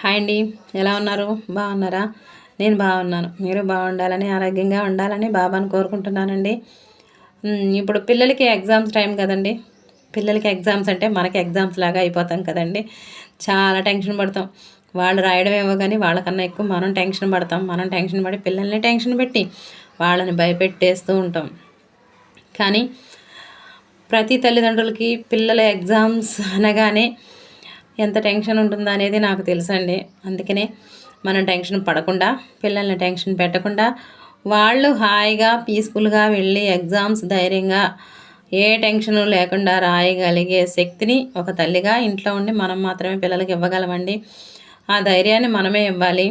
Hi అండి. ఎలా ఉన్నారు? బాగున్నారా? నేను బాగున్నాను. మీరు బాగుండాలని ఆరోగ్యంగా ఉండాలని బాబాను కోరుకుంటున్నానండి. ఇప్పుడు పిల్లలకి ఎగ్జామ్స్ టైం కదండి. పిల్లలకి ఎగ్జామ్స్ అంటే మనకి ఎగ్జామ్స్ లాగా అయిపోతాం కదండి. చాలా టెన్షన్ పడతాం. వాళ్ళు రాయడం ఏమో కానీ వాళ్ళకన్నా ఎక్కువ మనం టెన్షన్ పడతాం. మనం టెన్షన్ పడి పిల్లల్ని టెన్షన్ పెట్టి వాళ్ళని భయపెట్టేస్తూ ఉంటాం. కానీ ప్రతి తల్లిదండ్రులకి పిల్లల ఎగ్జామ్స్ అనగానే ఎంత టెన్షన్ ఉంటుందో అనేది నాకు తెలుసండి. అందుకనే మనం టెన్షన్ పడకుండా పిల్లల్ని టెన్షన్ పెట్టకుండా వాళ్ళు హాయిగా పీస్ఫుల్గా వెళ్ళి ఎగ్జామ్స్ ధైర్యంగా ఏ టెన్షన్ లేకుండా రాయగలిగే శక్తిని ఒక తల్లిగా ఇంట్లో ఉండి మనం మాత్రమే పిల్లలకి ఇవ్వగలమండి. ఆ ధైర్యాన్ని మనమే ఇవ్వాలి.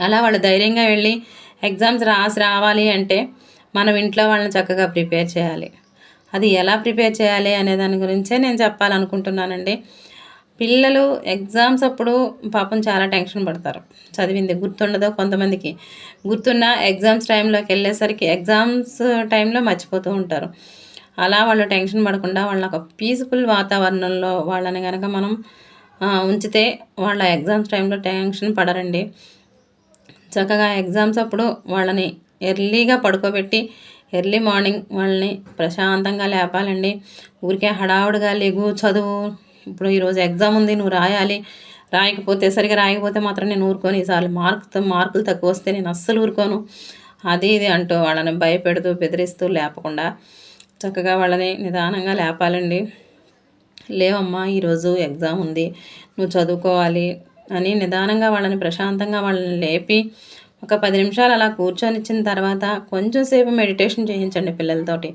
అలా వాళ్ళు ధైర్యంగా వెళ్ళి ఎగ్జామ్స్ రాసి రావాలి అంటే మనం ఇంట్లో వాళ్ళని చక్కగా ప్రిపేర్ చేయాలి. అది ఎలా ప్రిపేర్ చేయాలి అనే దాని గురించే నేను చెప్పాలనుకుంటున్నానండి. పిల్లలు ఎగ్జామ్స్ అప్పుడు పాపం చాలా టెన్షన్ పడతారు. చదివింది గుర్తుండదు కొంతమందికి. గుర్తున్న ఎగ్జామ్స్ టైంలోకి వెళ్ళేసరికి ఎగ్జామ్స్ టైంలో మర్చిపోతూ ఉంటారు. అలా వాళ్ళు టెన్షన్ పడకుండా వాళ్ళ ఒక పీస్ఫుల్ వాతావరణంలో వాళ్ళని కనుక మనం ఉంచితే వాళ్ళ ఎగ్జామ్స్ టైంలో టెన్షన్ పడరండి. చక్కగా ఎగ్జామ్స్ అప్పుడు వాళ్ళని ఎర్లీగా పడుకోబెట్టి ఎర్లీ మార్నింగ్ వాళ్ళని ప్రశాంతంగా లేపాలండి. ఊరికే హడావుడిగా లేగు చదువు ఇప్పుడు ఈరోజు ఎగ్జామ్ ఉంది నువ్వు రాయాలి. రాయకపోతే సరిగా రాయకపోతే మాత్రం నేను ఊరుకొని. ఈసారి మార్క్ మార్కులు తక్కువ వస్తే నేను అస్సలు ఊరుకోను. అది ఇది అంటూ వాళ్ళని భయపెడుతూ బెదిరిస్తూ లేపకుండా చక్కగా వాళ్ళని నిదానంగా లేపాలండి. లేవమ్మా ఈరోజు ఎగ్జామ్ ఉంది. నువ్వు చదువుకోవాలి అని నిదానంగా వాళ్ళని ప్రశాంతంగా వాళ్ళని లేపి ఒక పది నిమిషాలు అలా కూర్చొని ఇచ్చిన తర్వాత కొంచెంసేపు మెడిటేషన్ చేయించండి పిల్లలతోటి.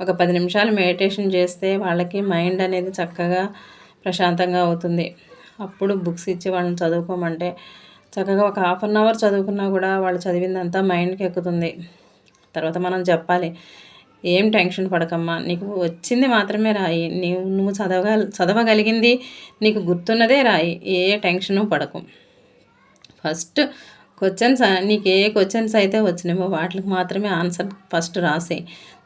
ఒక పది నిమిషాలు మెడిటేషన్ చేస్తే వాళ్ళకి మైండ్ అనేది చక్కగా ప్రశాంతంగా అవుతుంది. అప్పుడు బుక్స్ ఇచ్చి వాళ్ళని చదువుకోమంటే చక్కగా ఒక హాఫ్ అన్ అవర్ చదువుకున్నా కూడా వాళ్ళు చదివిందంతా మైండ్కి ఎక్కుతుంది. తర్వాత మనం చెప్పాలి ఏం టెన్షన్ పడకమ్మా నీకు వచ్చింది మాత్రమే రాయి. నీవు నువ్వు చదవగ చదవగలిగింది నీకు గుర్తున్నదే రాయి. ఏ టెన్షను పడకు. ఫస్ట్ క్వశ్చన్స్ నీకు ఏ క్వశ్చన్స్ అయితే వచ్చినాయో. వాటికి మాత్రమే ఆన్సర్ ఫస్ట్ రాసే.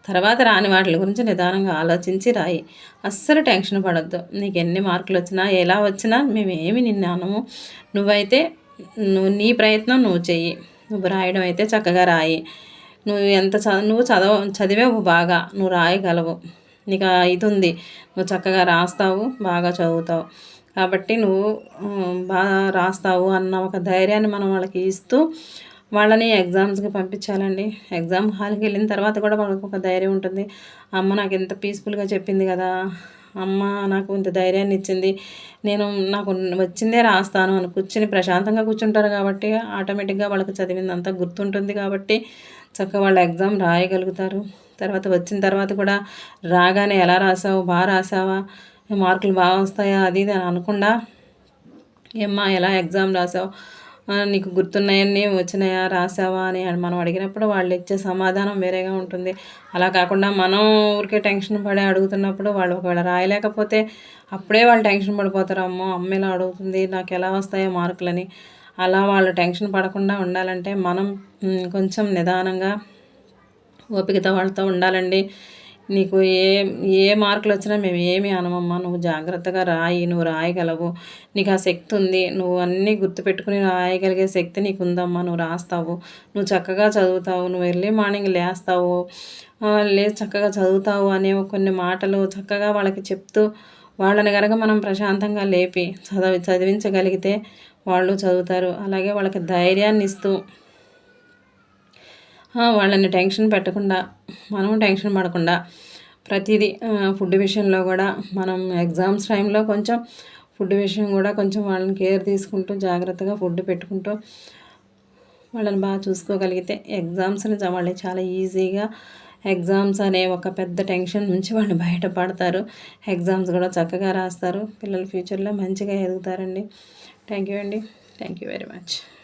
తర్వాత రాని వాటి గురించి నిదానంగా ఆలోచించి రాయి. అస్సలు టెన్షన్ పడద్దు. నీకు ఎన్ని మార్కులు వచ్చినా ఎలా వచ్చినా మేమేమి ఏమి నిన్ను అనము నువ్వైతే నువ్వు నీ ప్రయత్నం నువ్వు చెయ్యి. నువ్వు రాయడం అయితే చక్కగా రాయి. నువ్వు ఎంత చదువు నువ్వు చదవ చదివేవు బాగా నువ్వు రాయగలవు. నీకు ఇది ఉంది నువ్వు చక్కగా రాస్తావు బాగా చదువుతావు. కాబట్టి నువ్వు బాగా రాస్తావు అన్న ఒక ధైర్యాన్ని మనం వాళ్ళకి ఇస్తూ వాళ్ళని ఎగ్జామ్స్కి పంపించాలండి. ఎగ్జామ్ హాల్కి వెళ్ళిన తర్వాత కూడా వాళ్ళకి ఒక ధైర్యం ఉంటుంది. అమ్మ నాకు ఎంత పీస్ఫుల్గా చెప్పింది కదా. అమ్మ నాకు ఇంత ధైర్యాన్ని ఇచ్చింది. నేను నాకు వచ్చిందే రాస్తాను అని కూర్చుని ప్రశాంతంగా కూర్చుంటారు కాబట్టి ఆటోమేటిక్గా వాళ్ళకి చదివిందంతా గుర్తుంటుంది కాబట్టి చక్కగా వాళ్ళు ఎగ్జామ్ రాయగలుగుతారు. తర్వాత వచ్చిన తర్వాత కూడా రాగానే ఎలా రాసావు? బాగా రాసావా? మార్కులు బాగా వస్తాయా? అది ఇది అని అనకుండా ఏమ్మా ఎలా ఎగ్జామ్ రాసావు? నీకు గుర్తున్నాయన్నీ వచ్చినాయా? రాసావా? అని మనం అడిగినప్పుడు వాళ్ళు ఇచ్చే సమాధానం వేరేగా ఉంటుంది. అలా కాకుండా మనం ఊరికే టెన్షన్ పడి అడుగుతున్నప్పుడు వాళ్ళు ఒకవేళ రాయలేకపోతే అప్పుడే వాళ్ళు టెన్షన్ పడిపోతారు. అమ్మో అమ్మ ఇలా అడుగుతుంది నాకు ఎలా వస్తాయో మార్కులని? అలా వాళ్ళు టెన్షన్ పడకుండా ఉండాలంటే మనం కొంచెం నిదానంగా ఓపికతో వాళ్ళతో ఉండాలండి. నీకు ఏ ఏ మార్కులు వచ్చినా మేము ఏమి అనమమ్మా. నువ్వు జాగ్రత్తగా రాయి నువ్వు రాయగలవు. నీకు ఆ శక్తి ఉంది. నువ్వు అన్నీ గుర్తుపెట్టుకుని రాయగలిగే శక్తి నీకు ఉందమ్మా నువ్వు రాస్తావు. నువ్వు చక్కగా చదువుతావు. నువ్వు ఎర్లీ మార్నింగ్ లేస్తావు. లేదు చక్కగా చదువుతావు అనే కొన్ని మాటలు చక్కగా వాళ్ళకి చెప్తూ వాళ్ళని కనుక మనం ప్రశాంతంగా లేపి చదవి చదివించగలిగితే వాళ్ళు చదువుతారు. అలాగే వాళ్ళకి ధైర్యాన్ని ఇస్తూ వాళ్ళని టెన్షన్ పెట్టకుండా మనం టెన్షన్ పడకుండా ప్రతిదీ ఫుడ్ విషయంలో కూడా మనం ఎగ్జామ్స్ టైంలో కొంచెం ఫుడ్ విషయం కూడా కొంచెం వాళ్ళని కేర్ తీసుకుంటూ జాగ్రత్తగా ఫుడ్ పెట్టుకుంటూ వాళ్ళని బాగా చూసుకోగలిగితే ఎగ్జామ్స్ని వాళ్ళు చాలా ఈజీగా ఎగ్జామ్స్ అనే ఒక పెద్ద టెన్షన్ నుంచి వాళ్ళు బయటపడతారు. ఎగ్జామ్స్ కూడా చక్కగా రాస్తారు. పిల్లలు ఫ్యూచర్లో మంచిగా ఎదుగుతారండి. థ్యాంక్ యూ అండి. Thank you very much.